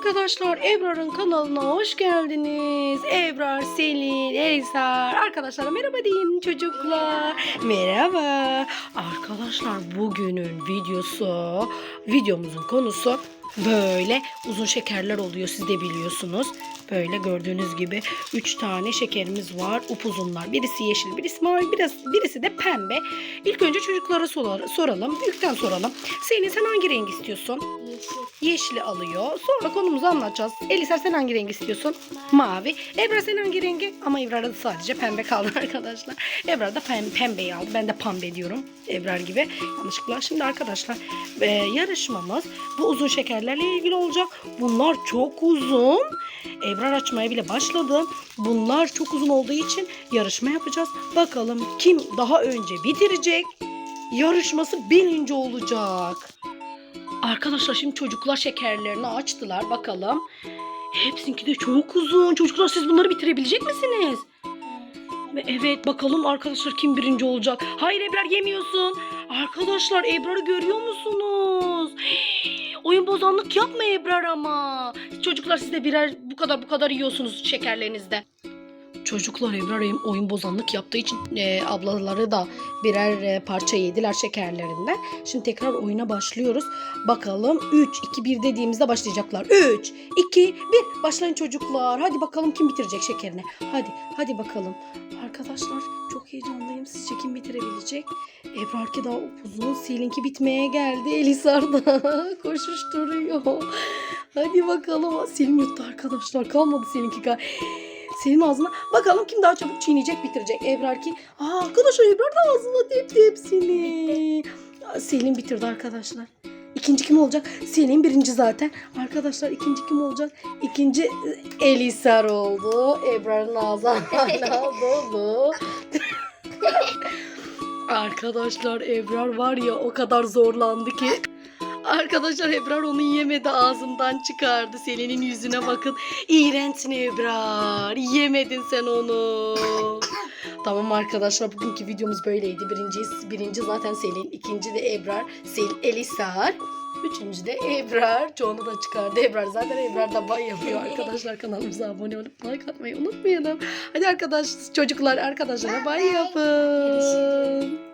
arkadaşlar Ebrar'ın kanalına hoş geldiniz. Ebrar, Selin, Eysar. Arkadaşlar merhaba deyin çocuklar. Merhaba. Arkadaşlar bugünün videosu, videomuzun konusu böyle uzun şekerler oluyor siz de biliyorsunuz. Böyle gördüğünüz gibi 3 tane şekerimiz var. Upuzunlar. Birisi yeşil, birisi mavi, birisi, birisi de pembe. İlk önce çocuklara soralım. Büyükten soralım. Selin sen hangi renk istiyorsun? Yeşil. yeşili alıyor. Sonra konumuzu anlatacağız. Elisa sen hangi renk istiyorsun? Mavi. Ebrar sen hangi rengi? Ama Ebrar'da sadece pembe kaldı arkadaşlar. Ebrar da pembe, pembeyi aldı. Ben de pembe diyorum. Ebrar gibi. Yanlışlıkla. Şimdi arkadaşlar e, yarışmamız bu uzun şekerlerle ilgili olacak. Bunlar çok uzun. Ebrar açmaya bile başladı. Bunlar çok uzun olduğu için yarışma yapacağız. Bakalım kim daha önce bitirecek? Yarışması birinci olacak. Arkadaşlar şimdi çocuklar şekerlerini açtılar bakalım. Hepsinki de çok uzun. Çocuklar siz bunları bitirebilecek misiniz? Ve Evet bakalım arkadaşlar kim birinci olacak. Hayır Ebrar yemiyorsun. Arkadaşlar Ebrar'ı görüyor musunuz? Oyun bozanlık yapma Ebrar ama. Çocuklar siz de birer bu kadar bu kadar yiyorsunuz şekerlerinizde. Çocuklar Ebrar oyun- bozanlık yaptığı için e, ablaları da birer e, parça yediler şekerlerinden. Şimdi tekrar oyuna başlıyoruz. Bakalım 3, 2, 1 dediğimizde başlayacaklar. 3, 2, 1 başlayın çocuklar. Hadi bakalım kim bitirecek şekerini. Hadi, hadi bakalım. Arkadaşlar çok heyecanlıyım. Sizce kim bitirebilecek? Ebrar'ki daha upuzun. Selinki bitmeye geldi. Elisar da koşuşturuyor. Hadi bakalım. Selin yuttu arkadaşlar. Kalmadı seninki. Kal senin ağzına. Bakalım kim daha çabuk çiğneyecek bitirecek. Ebrar ki. Aa, arkadaşlar Ebrar da ağzına tepti hepsini. Selin bitirdi arkadaşlar. İkinci kim olacak? Selin birinci zaten. Arkadaşlar ikinci kim olacak? İkinci e, Elisar oldu. Ebrar'ın ağzı dolu. Arkadaşlar Ebrar var ya o kadar zorlandı ki. Arkadaşlar Ebrar onu yemedi ağzından çıkardı. Selin'in yüzüne bakın. İğrençsin Ebrar. Yemedin sen onu. tamam arkadaşlar bugünkü videomuz böyleydi. Birinci, birinci zaten Selin. ikinci de Ebrar. Selin Elisar. Üçüncü de Ebrar. Çoğunu da çıkardı. Ebrar zaten Ebrar da bay yapıyor arkadaşlar. Kanalımıza abone olup like atmayı unutmayalım. Hadi arkadaş çocuklar arkadaşlara bay yapın.